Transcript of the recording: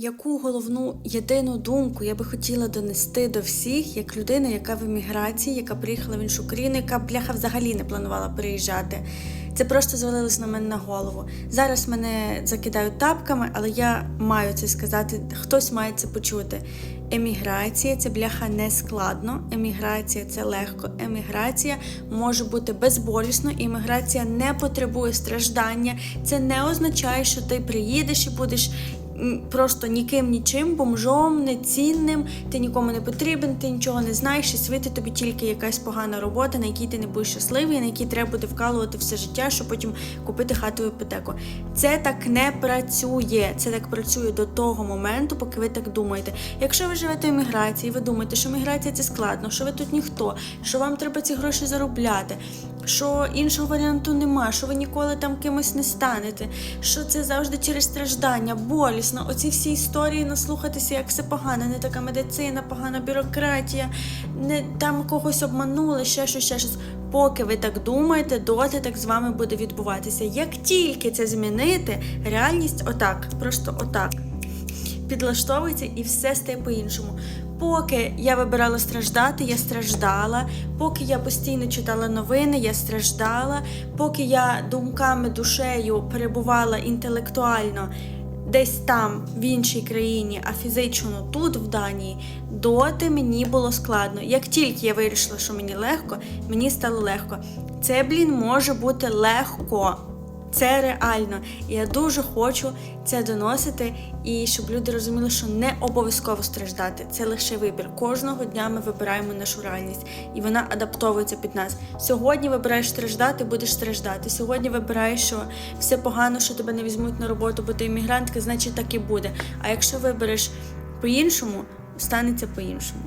Яку головну єдину думку я би хотіла донести до всіх, як людина, яка в еміграції, яка приїхала в іншу країну, яка бляха взагалі не планувала переїжджати. Це просто звалилось на мене на голову. Зараз мене закидають тапками, але я маю це сказати. Хтось має це почути. Еміграція це бляха не складно. Еміграція це легко. Еміграція може бути безболісно. Еміграція не потребує страждання. Це не означає, що ти приїдеш і будеш просто ніким нічим, бомжом, нецінним, ти нікому не потрібен, ти нічого не знаєш, і світить тобі тільки якась погана робота, на якій ти не будеш щасливий, на якій треба буде вкалувати все життя, щоб потім купити хатову іпотеку. Це так не працює. Це так працює до того моменту, поки ви так думаєте. Якщо ви живете в еміграції, ви думаєте, що міграція це складно, що ви тут ніхто, що вам треба ці гроші заробляти, що іншого варіанту немає, що ви ніколи там кимось не станете, що це завжди через страждання, болісно. Оці всі історії наслухатися, як все погано, не така медицина, погана бюрократія, не там когось обманули, ще щось, ще щось. Поки ви так думаєте, доти так з вами буде відбуватися. Як тільки це змінити, реальність отак, просто отак підлаштовується і все стає по-іншому. Поки я вибирала страждати, я страждала. Поки я постійно читала новини, я страждала. Поки я думками, душею перебувала інтелектуально десь там, в іншій країні, а фізично тут, в Данії, доти мені було складно. Як тільки я вирішила, що мені легко, мені стало легко. Це, блін, може бути легко. Це реально. І я дуже хочу це доносити, і щоб люди розуміли, що не обов'язково страждати. Це лише вибір. Кожного дня ми вибираємо нашу реальність, і вона адаптовується під нас. Сьогодні вибираєш страждати, будеш страждати. Сьогодні вибираєш, що все погано, що тебе не візьмуть на роботу, бо ти іммігрантка, значить так і буде. А якщо вибереш по-іншому, станеться по-іншому.